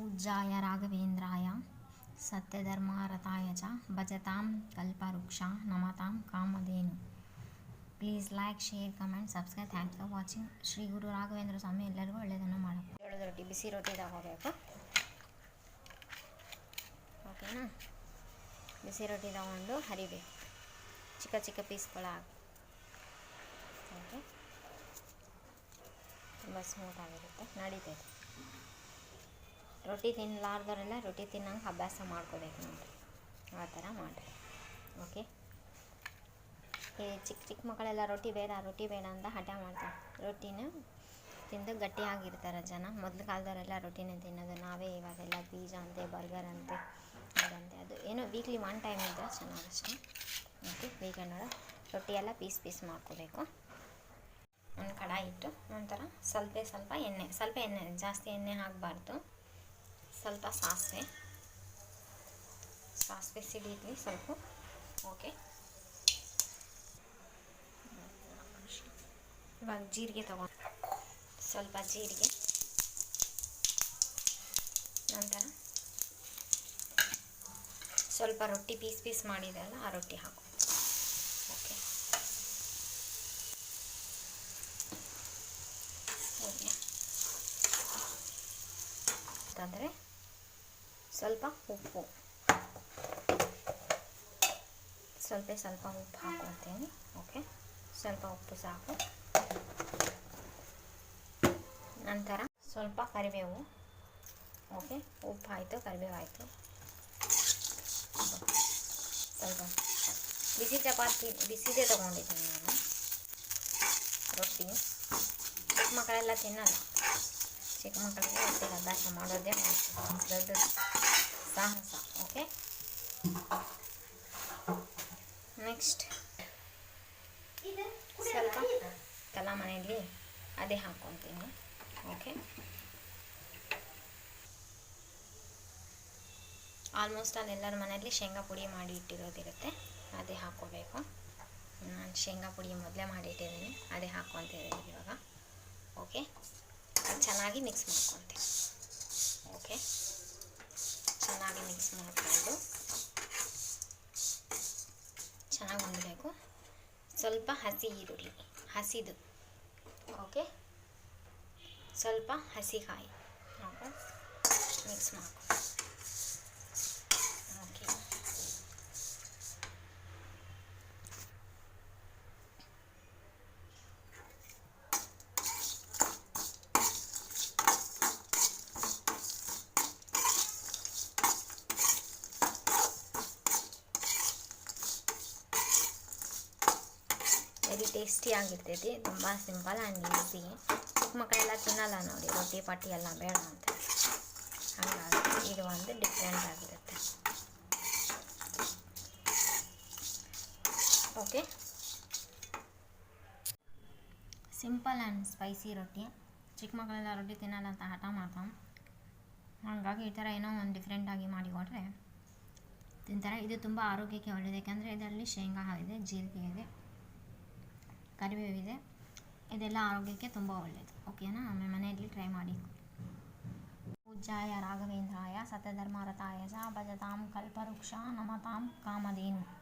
पूज्याय राघवेन्द्राय सत्यधर्मारताय च भजतां कल्पवृक्ष नमतां ಕಾಮಧೇನು please like share comment subscribe thanks for watching Shri Guru Raghavendra Swami ಎಲ್ಲರಿಗೂ ಒಳ್ಳೆಯದನ್ನು ಮಾಡಬೇಕು ಜೋಳದ ರೊಟ್ಟಿ ಬಿಸಿ ರೊಟ್ಟಿ ತಗೋಬೇಕು ಓಕೆನಾ ಬಿಸಿ ರೊಟ್ಟಿ ತಗೊಂಡು ಹರಿಬೇಕು ಚಿಕ್ಕ ಚಿಕ್ಕ ಪೀಸ್ಗಳಾಗ ಓಕೆ ತುಂಬ ಸ್ಮೂತಾಗಿರುತ್ತೆ ನಡೀತೈತೆ ರೊಟ್ಟಿ ತಿನ್ನಲಾರ್ದವರೆಲ್ಲ ರೊಟ್ಟಿ ತಿನ್ನಂಗೆ ಅಭ್ಯಾಸ ಮಾಡ್ಕೋಬೇಕು ನೋಡಿರಿ. ಆ ಥರ ಮಾಡಿರಿ. ಓಕೆ ಈ ಚಿಕ್ಕ ಚಿಕ್ಕ ಮಕ್ಕಳೆಲ್ಲ ರೊಟ್ಟಿ ಬೇಡ ರೊಟ್ಟಿ ಬೇಡ ಅಂತ ಹಠ ಮಾಡ್ತಾರೆ. ರೊಟ್ಟಿನ ತಿಂದು ಗಟ್ಟಿಯಾಗಿರ್ತಾರೆ ಜನ. ಮೊದಲು ಕಾಲದವರೆಲ್ಲ ರೊಟ್ಟಿನೇ ತಿನ್ನೋದು. ನಾವೇ ಇವಾಗೆಲ್ಲ ಪೀಜಾ ಅಂತೆ, ಬರ್ಗರ್ ಅಂತೆ, ಅದಂತೆ. ಅದು ಏನೋ ವೀಕ್ಲಿ ಒನ್ ಟೈಮ್ ಇದ್ದರೆ ಚೆನ್ನಾಗಷ್ಟೇ ಓಕೆ ವೀಕೆಂಡ್ ರೊಟ್ಟಿ ಎಲ್ಲ ಪೀಸ್ ಪೀಸ್ ಮಾಡ್ಕೋಬೇಕು. ಒಂದು ಕಡಾಯಿ ಇಟ್ಟು, ನಂತರ ಸ್ವಲ್ಪ ಸ್ವಲ್ಪ ಎಣ್ಣೆ ಸ್ವಲ್ಪ ಎಣ್ಣೆ, ಜಾಸ್ತಿ ಎಣ್ಣೆ ಹಾಕಬಾರ್ದು. ಸ್ವಲ್ಪ ಸಾಸಿವೆ. ಸಾಸಿವೆ ಸಿಡಿದ್ವಿ ಸ್ವಲ್ಪ. ಓಕೆ. ಇವಾಗ ಜೀರಿಗೆ ತಗೊಂಡು ಸ್ವಲ್ಪ ಜೀರಿಗೆ. ನಂತರ ಸ್ವಲ್ಪ ರೊಟ್ಟಿ ಪೀಸ್ ಪೀಸ್ ಮಾಡಿದೆಲ್ಲ ಆ ರೊಟ್ಟಿ ಹಾಕು. ಓಕೆ. ಓಕೆ. ಅಂತಂದರೆ ಸ್ವಲ್ಪ ಉಪ್ಪು. ಸ್ವಲ್ಪ ಸ್ವಲ್ಪ ಉಪ್ಪು ಹಾಕೊತೀನಿ ಓಕೆ? ಸ್ವಲ್ಪ ಉಪ್ಪು ಸಾಕು. ನಂತರ ಸ್ವಲ್ಪ ಕರಿಬೇವು, ಓಕೆ? ಉಪ್ಪು ಆಯಿತು ಕರಿಬೇವು ಆಯಿತು ಸ್ವಲ್ಪ ಬಿಸಿ ಚಪಾತಿ, ಬಿಸಿದೇ ತೊಗೊಂಡಿದ್ದೀನಿ ನಾನು. ರೊಟ್ಟಿ. ಮಕ್ಕಳೆಲ್ಲ ತಿನ್ನಲ್ಲ. ಚಿಕ್ಕ ಮಕ್ಕಳಿಗೆ ಹೊಟ್ಟೆ ಅಭ್ಯಾಸ ಮಾಡೋದೇ ದೊಡ್ಡ ಸಾಹಸ ಓಕೆ ನೆಕ್ಸ್ಟ್ ಸ್ವಲ್ಪ ಕಲಾ ಮನೆಯಲ್ಲಿ ಅದೇ ಹಾಕ್ಕೊತೀನಿ ಓಕೆ ಆಲ್ಮೋಸ್ಟ್ ಆಲ್ ಎಲ್ಲರ ಮನೆಯಲ್ಲಿ ಶೇಂಗಾ ಪುಡಿ ಮಾಡಿ ಇಟ್ಟಿರೋದಿರುತ್ತೆ. ಅದೇ ಹಾಕ್ಕೋಬೇಕು ನಾನು ಶೇಂಗಾ ಪುಡಿ ಮೊದಲೇ ಮಾಡಿ ಇಟ್ಟಿದ್ದೀನಿ. ಅದೇ ಹಾಕ್ಕೊತಿದ್ದೀನಿ ಇವಾಗ. ಓಕೆ ಚೆನ್ನಾಗಿ ಮಿಕ್ಸ್ ಮಾಡ್ಕೊತೀನಿ. ಓಕೆ ಚೆನ್ನಾಗಿ ಮಿಕ್ಸ್ ಮಾಡಿಕೊಂಡು ಚೆನ್ನಾಗಿ ಹೊಂದಬೇಕು ಸ್ವಲ್ಪ ಹಸಿ ಈರುಳ್ಳಿ, ಹಸಿದು. ಓಕೆ ಸ್ವಲ್ಪ ಹಸಿಕಾಯಿ ಮಿಕ್ಸ್ ಮಾಡ್ಕೊ ಓಕೆ ವೆರಿ ಟೇಸ್ಟಿಯಾಗಿರ್ತೈತಿ ತುಂಬ ಸಿಂಪಲ್ ಆ್ಯಂಡ್ ಈಸಿ ಚಿಕ್ಕ ಮಕ್ಕಳೆಲ್ಲ ತಿನ್ನಲ್ಲ ನೋಡಿ. ರೊಟ್ಟಿ, ಪಟ್ಟಿ ಎಲ್ಲ ಬೇಡ ಅಂತ. ಹಾಗಾಗಿ ಇದು ಒಂದು ಡಿಫ್ರೆಂಟ್ ಆಗಿರುತ್ತೆ. ಓಕೆ ಸಿಂಪಲ್ ಆ್ಯಂಡ್ ಸ್ಪೈಸಿ ರೊಟ್ಟಿ. ಚಿಕ್ಕ ಮಕ್ಕಳೆಲ್ಲ ರೊಟ್ಟಿ ತಿನ್ನಲ್ಲ ಅಂತ ಹಠ ಮಾಡ್ತಾವೆ. ಹಾಗಾಗಿ ಈ ಥರ ಏನೋ ಒಂದು ಡಿಫ್ರೆಂಟಾಗಿ ಮಾಡಿಕೊಟ್ರೆ ತಿಂತಾರೆ. ಇದು ತುಂಬ ಆರೋಗ್ಯಕ್ಕೆ ಒಳ್ಳೆಯದು ಯಾಕೆಂದರೆ ಇದರಲ್ಲಿ ಶೇಂಗಾ ಇದೆ, ಜೀರಿಗೆ ಇದೆ. ಕರಿಬೇವಿದೆ. ಇದೆಲ್ಲ ಆರೋಗ್ಯಕ್ಕೆ ತುಂಬ ಒಳ್ಳೆಯದು ಓಕೆನಾ ನಮ್ಮ ಮನೆಯಲ್ಲಿ ಟ್ರೈ ಮಾಡಿ. ಪೂಜ್ಯಾಯ ರಾಘವೇಂದ್ರಾಯ, ಸತ್ಯಧರ್ಮರತಾಯ ಸ ಭಜತಾಂ ಕಲ್ಪವೃಕ್ಷ, ನಮತಾಂ ಕಾಮಧೇನು.